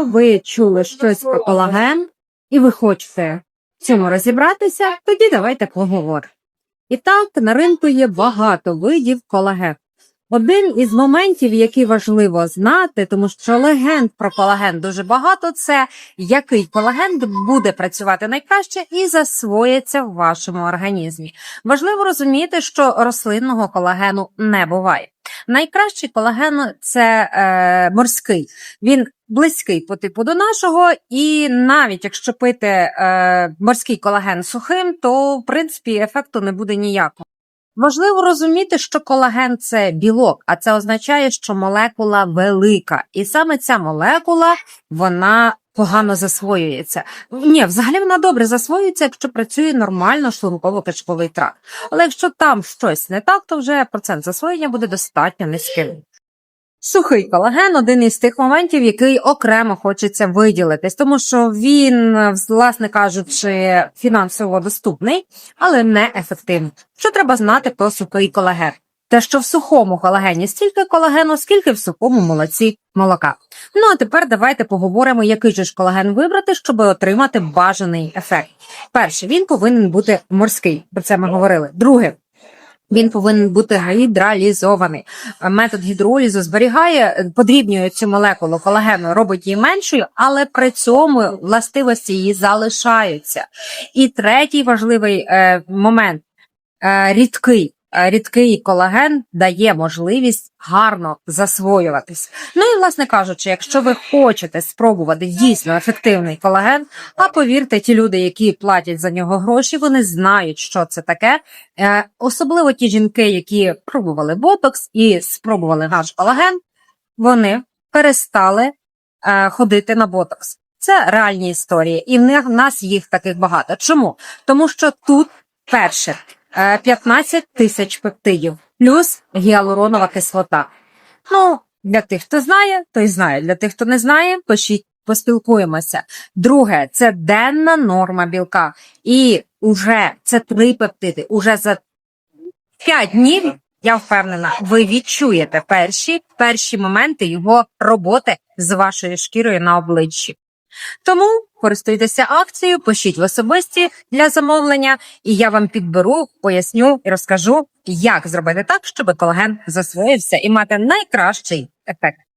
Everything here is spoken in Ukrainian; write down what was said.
ви чули щось про колаген і ви хочете в цьому розібратися, тоді давайте поговоримо. І так, на ринку є багато видів колагену. Один із моментів, який важливо знати, тому що легенд про колаген дуже багато, це який колаген буде працювати найкраще і засвоїться в вашому організмі. Важливо розуміти, що рослинного колагену не буває. Найкращий колаген це е, морський. Він близький по типу до нашого, і навіть якщо пити е, морський колаген сухим, то в принципі ефекту не буде ніякого. Важливо розуміти, що колаген це білок, а це означає, що молекула велика, і саме ця молекула вона погано засвоюється. Ні, взагалі вона добре засвоюється, якщо працює нормально шлунково-кишковий тракт. Але якщо там щось не так, то вже процент засвоєння буде достатньо низьким. Сухий колаген один із тих моментів, який окремо хочеться виділитись, тому що він, власне кажучи, фінансово доступний, але не ефективний. Що треба знати про сухий колаген? Те, що в сухому колагені стільки колагену, скільки в сухому молоці молока. Ну а тепер давайте поговоримо, який же ж колаген вибрати, щоб отримати бажаний ефект. Перше, він повинен бути морський, про це ми говорили. Друге, він повинен бути гідралізований. Метод гідролізу зберігає, подрібнює цю молекулу колагену, робить її меншою, але при цьому властивості її залишаються. І третій важливий е, момент е, рідкий. Е, Рідкий колаген дає можливість гарно засвоюватись. Ну і, власне кажучи, якщо ви хочете спробувати дійсно ефективний колаген, а повірте, ті люди, які платять за нього гроші, вони знають, що це таке. Е, особливо ті жінки, які пробували ботокс і спробували наш колаген, вони перестали е, ходити на ботокс. Це реальні історії, і в них- в нас їх таких багато. Чому? Тому що тут перше 15 тисяч пептидів плюс гіалуронова кислота. Ну, для тих, хто знає, той знає. Для тих, хто не знає, пишіть, поспілкуємося. Друге, це денна норма білка. І уже це три пептиди. Уже за 5 днів, я впевнена, ви відчуєте перші, перші моменти його роботи з вашою шкірою на обличчі. Тому користуйтеся акцією, пишіть в особисті для замовлення, і я вам підберу, поясню і розкажу, як зробити так, щоб колаген засвоївся і мати найкращий ефект.